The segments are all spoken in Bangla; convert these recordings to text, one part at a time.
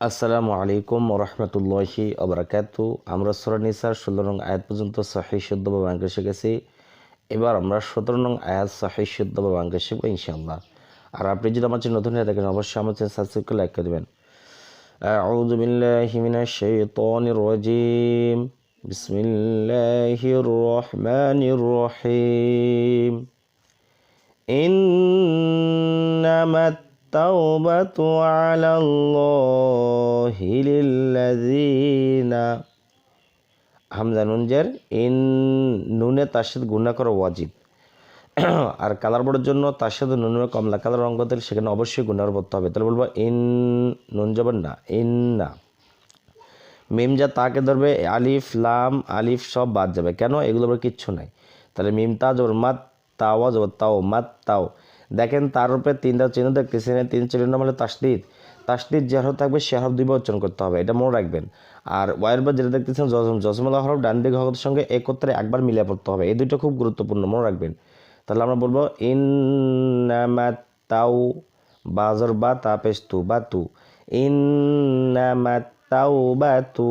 আসসালামু আলাইকুম রহমতুল্লাহি আবরাকাত আমরা সুরা নিসার ষোলো নং আয়াত পর্যন্ত সাহি শুদ্ধ বা বাঙ্কে শিখেছি এবার আমরা সতেরো নং আয়াত সাহি শুদ্ধ বা বাঙ্কে শিখবো ইনশাআল্লাহ আর আপনি যদি আমার চ্যানেল নতুন হয়ে থাকেন অবশ্যই আমার চ্যানেল সাবস্ক্রাইব করে লাইক করে দেবেন أعوذ بالله من الشيطان الرجيم بسم الله الرحمن الرحيم إنما التوبة على الله للذين হামজা নুনজের ইন নুনে তার সাথে গুণা করা ওয়াজিব আর কালার বোর্ডের জন্য তার সাথে নুনের কমলা কালার অঙ্ক দিলে সেখানে অবশ্যই গুণার পড়তে হবে তাহলে বলবো ইন নুন যাবেন না ইন না মিম যা তাকে ধরবে আলিফ লাম আলিফ সব বাদ যাবে কেন এগুলো আবার কিচ্ছু নাই তাহলে মিম তা জবর মাত তাওয়া জবর তাও মাত তাও দেখেন তার উপরে তিনটা চিহ্ন দেখতেছেন তিন চিহ্ন মানে তাসদিদ। তাসদিদ যে হরফ থাকবে, সে হরফ দুইবার উচ্চারণ করতে হবে, এটা মনে রাখবেন। আর ওয়াইয়ের বা যেটা দেখতেছেন, জজম, জজমলা হরফ ডান দিক হরফের সঙ্গে একত্রে একবার মিলিয়ে পড়তে হবে, এই দুইটা খুব গুরুত্বপূর্ণ, মনে রাখবেন। তাহলে আমরা বলব ইন্নামাত তাও বাজর বা তা পেশ তু বা তু ইন্নামাত তাও বা তু,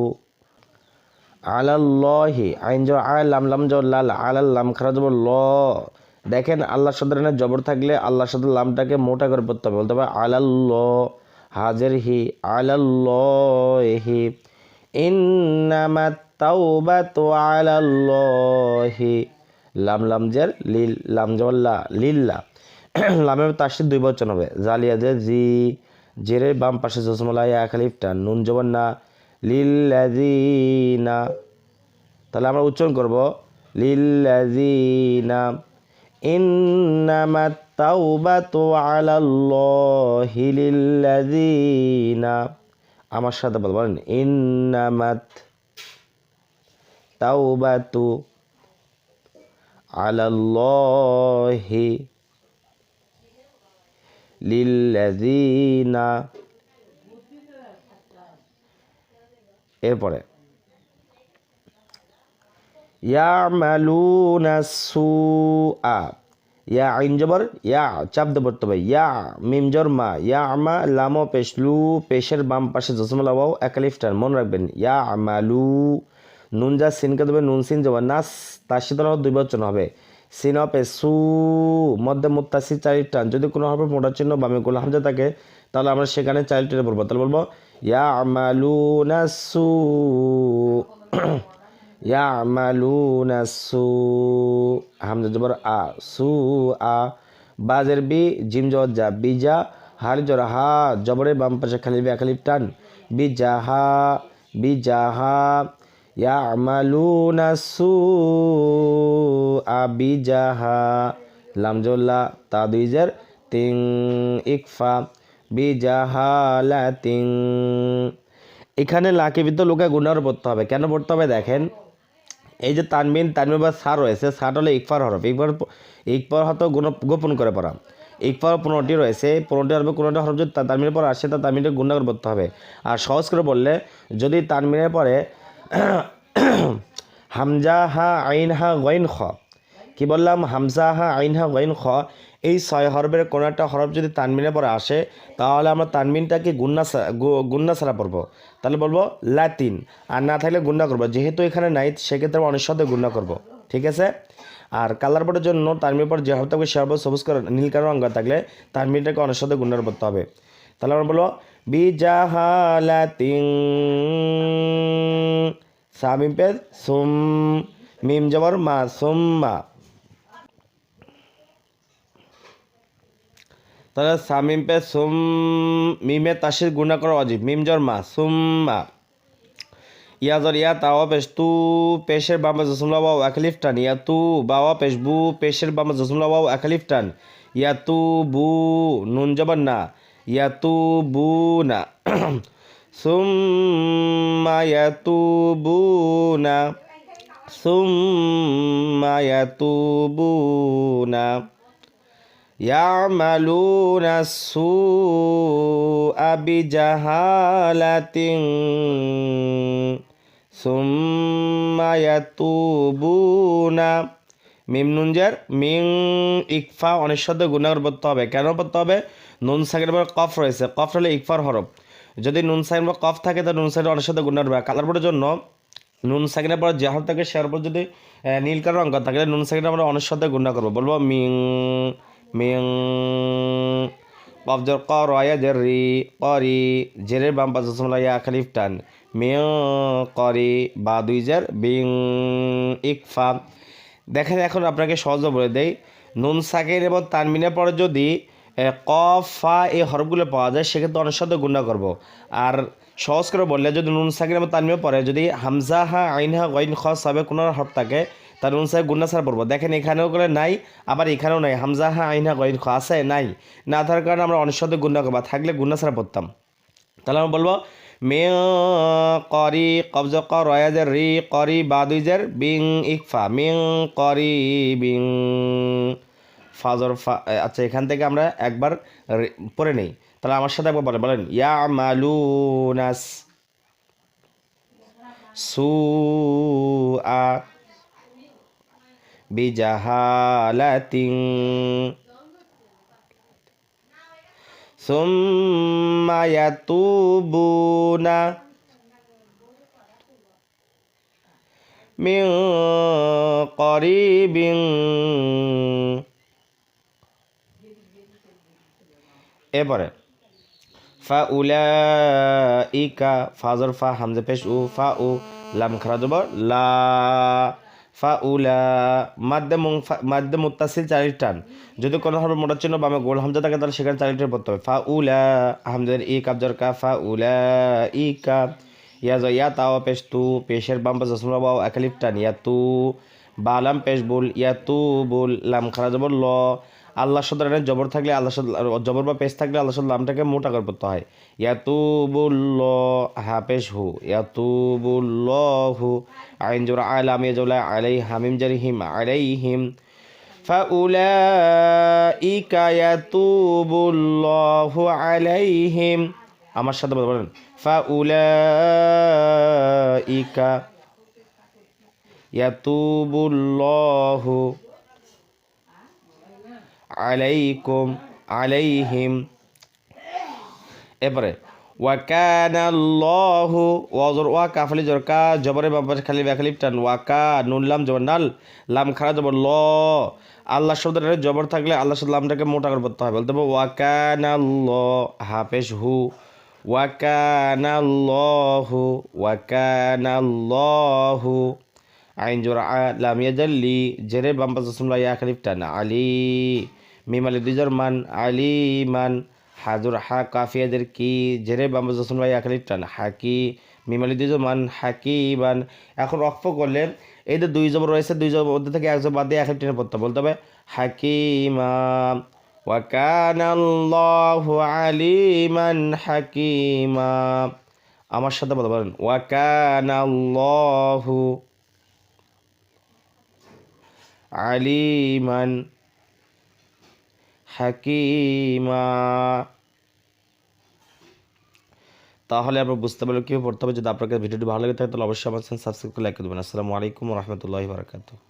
আলাল্লাহি, আইন জো আলাম লাম জো লাল আলাল্লাম খারা জবর ল দেখেন আল্লাহ শব্দের জবর থাকলে আল্লাহ শব্দ লামটাকে মোটা করে পড়তে হবে। বলতে হবে আলাল্ল হাজের হি আলাল্লাহি ইন্নামাত তাওবাতু আলাল্লাহি। লাম লাম জের, লিল, লাম জল্লা লিল্লা লামের তাসির দুই বচন হবে। জালিয়া যে জি, জেরের বাম পাশে জসমলা ইয়া খালিফটা নুন জবন না। লিল্লাযিনা। তাহলে আমরা উচ্চারণ করব করব লিল্লাযিনা ইন্নামাত তাওবাতু আলাল্লাহি লিল্লাযিনা। আমার সাথে বলবেন ইন্নামাত তাওবাতু আলাল্লাহি লিল্লাযিনা। এরপরে ইয়ামালুনা সুআ। ইয়া আইন জবর, ইয়া, চাপ দে পড়তে হবে। ইয়া, মিম মা ইয়া আমা লামো পেশলু পেশের বাম পাশে জসমা লাগাও একালিফটার মনে রাখবেন। ইয়া আমালু নুন যা সিনকে দেবে, নুন সিন যাবে নাস, তার সাথে দুই বচন হবে। সিন অপে সু, মধ্যে মুত্তাসি চারি টান। যদি কোনো হবে মোটা চিহ্ন বামে গোল হামজা থাকে, তাহলে আমরা সেখানে চাইল্ড টেনে পড়ব। তাহলে বলব ইয়া আমালু নাসু ইয়া আমালু নাসু হামজা জবর আ সু আ বাজের বি, জিম জবর যা বিজা, হার জর হা, জবরের বাম পাশে খালি বি খালি টান বিজাহা বিজাহা ইয়ামালুনা সুআ বিজাহা লামজোল্লা তা দুইজার তিং ইকফা বিজাহালা তিং এখানে লাকে ভিতর লোকে গুণার পড়তে হবে, কেন পড়তে হবে দেখেন? এই যে তানবিন তানবিন বা সার রয়েছে সার হলো ইকফার হরফ। ইকফার ইকফার হয়তো গোপন করে পড়া। ইকফার পনেরোটি রয়েছে, পনেরোটি হরফে কোনোটা হরফ যদি তানবিনের পর আসে তা তানবিনটা গুণা করতে হবে। আর সহজ করে বললে, যদি তানবিনের পরে হামজা হা আইন হা গইন খ। কি বললাম? হামজা হা আইন হা গইন খ। এই ছয় হরফের কোনো একটা হরফ যদি তানমিনের পরে আসে, তাহলে আমরা তানমিনটাকে গুন্না গুন্না ছাড়া পড়ব। তাহলে বলব লাতিন। আর না থাকলে গুন্না করব। যেহেতু এখানে নাই, সেক্ষেত্রে আমরা অনেক সাথে গুন্না করব। ঠিক আছে? আর কালার বোর্ডের জন্য তানমির পর যে হরফ থাকবে সে হরফ সবুজ নীল কারণ অঙ্গ থাকলে তানমিনটাকে অনেক সাথে গুন্নার পড়তে হবে। তাহলে আমরা বলব বিজাহালাতিং সামিম পে সুম, মিম জবর, মা, সুম্মা। তাহলে সামিম পে সুম, মিমে তাসির গুণা করা অজিব মিম জর মা সুম্মা ইয়া জর ইয়া তাওয়া পেশ তু, পেশের বামা জসুমলা বাও একালিফ টান। ইয়া তু বাওয়া পেশ বু, পেশের বামা জসুমলা বাও একালিফ টান। ইয়া তু বু, নুন জবর না। ইয়া তু বু না। সুম্মা ইয়াতুবুনা সুম্মা ইয়াতুবুনা ইয়ামালুনা সুআ বিজাহালাতিন সুম্মা ইয়াতুবুনা মিম নুনজার মিং ইকফা অনেক শব্দ গুণাগর পড়তে হবে কেন পড়তে হবে নুন সাকের পর কফ রয়েছে কফ হলে ইকফার হরফ যদি নুন সাইন বা কফ থাকে, তো নুন সাইন অনেক সাথে গুণ হবে কালার বোর্ডের জন্য নুন সাইনের পর যে থাকে সে হরফ যদি নীল কালার অঙ্ক থাকে নুন সাইন আমরা সাথে গুণ করব বলব মিং মিং। কফ জর ক রয়া জের করি জেরের বাম পাশে সমলা খালিফ টান। মিং করি, বা দুই জের, বিং, ইকফা। দেখেন, এখন আপনাকে সহজ বলে দেই, নুন, সাকির এবং তানমিনের পরে যদি ক, ফা এই হরফগুলো পাওয়া যায়, সেক্ষেত্রে অনেক সাথে গুণা করব। আর সহজ করে বললে, যদি নুন, সাকির এবং তানমিনের পরে যদি হামজা হা, আইন হা, গইন খ, সাবে কোনো হরফ থাকে তার সাহেব গুন্না সার পড়ব দেখেন এখানেও করে নাই, আবার এখানেও নাই, হামজা হা আইন গইন খ, আছে, নাই। না থাকার কারণে আমরা অনেক গুণা করব, থাকলে গুন্না সারা পড়তাম। তাহলে আমরা বলব, মে করি কবজ ক রয়াজের রি করি বাদুইজের বিং ইকফা, মিং করি বিং ফাজর ফা আচ্ছা এখান থেকে আমরা একবার পড়ে নেই। তাহলে আমার সাথে একবার বলেন বলেন ইয়া মালুনাস সু আ বিজাহালাতিং ثم يتوبون من قريب এরপরে ফা উলা ইকা ফাজর ফা হামজা পেশ উ ফা উ লাম খারা জবর লা ফা উলা মাদ্দে মাদ্দে মুত্তাসিল চারির টান। যদি কোনো হরফ মোটার চিহ্ন বামে গোল হামজা থাকে, তাহলে সেখানে চারিটার পড়তে হবে। ফা উলা হামজার ই কাবজার কা ফা উলা ই কা ইয়া জ ইয়া তাও পেশ তু, পেশের বাম পাশ সুমরা বাও একালিপ টান, ইয়া তু। বালাম পেশ বুল, ইয়া তু বুল, লাম খারা জবর ল। আল্লাহ সদর এনে জবর থাকলে আল্লাহ সদ জবর বা পেশ থাকলে আল্লাহ সদ লামটাকে মোটা করে পড়তে হয় ইয়াতুবুল্ল হা পেশ হু ইয়াতুবুল্ল হু আইন জোর আলাম ইয়াজুলা আলাই হামিম জারি হিম আলাই হিম فأولئك يتوب الله عليهم আমার সাথে বলেন فأولئك يتوب الله আলাইকুম আলাইহিম এরপরে, ওয়াকানাল্লাহ ওয়াজর ওয়া কাফালি জর কা, জবরে বাবার খালি ব্যাখালিপ টান ওয়াকা নুনলাম জবর, নাল। লাম খারা, জবর, ল। আল্লাহ শব্দটা জবর থাকলে আল্লাহ শব্দ লামটাকে মোটা করে পড়তে হবে বলতে হবে ওয়াকানাল্ল হাফেজ, হু। ওয়াকানাল্লাহ ওয়াকানাল্লাহ আইন জোর লামিয়া জাল্লি জেরে বাম্পাস ইয়া খালিফ টান আলী। মিম আলি দুইজর মান, আলী মান, হাজুর হা কাফিয়াদের কি জেরে বাম পাশে সুমলা ইয়া টান, হাকি মিম আলি দুইজর মান, হাকি মান। এখন অক্ষ করলে এই যে দুই জবর রয়েছে, দুই জবর মধ্যে থেকে এক জবর বাদ দিয়ে এক টেনে পড়তে বলতে হবে হাকিমা আল্লাহু আলিমান হাকিমা। আমার সাথে বলতে পারেন ওয়াকান আলিমান হাকিমা। তাহলে আমরা বুঝতে পারব কীভাবে পড়তে হবে? যদি আপনাকে ভিডিওটি ভালো লাগে থাকে, তাহলে অবশ্যই আমার সাবস্ক্রাইব করে লাইক করে দেবেন। আসসালামু আলাইকুম রহমতুল্লাহি বারকাতুহ।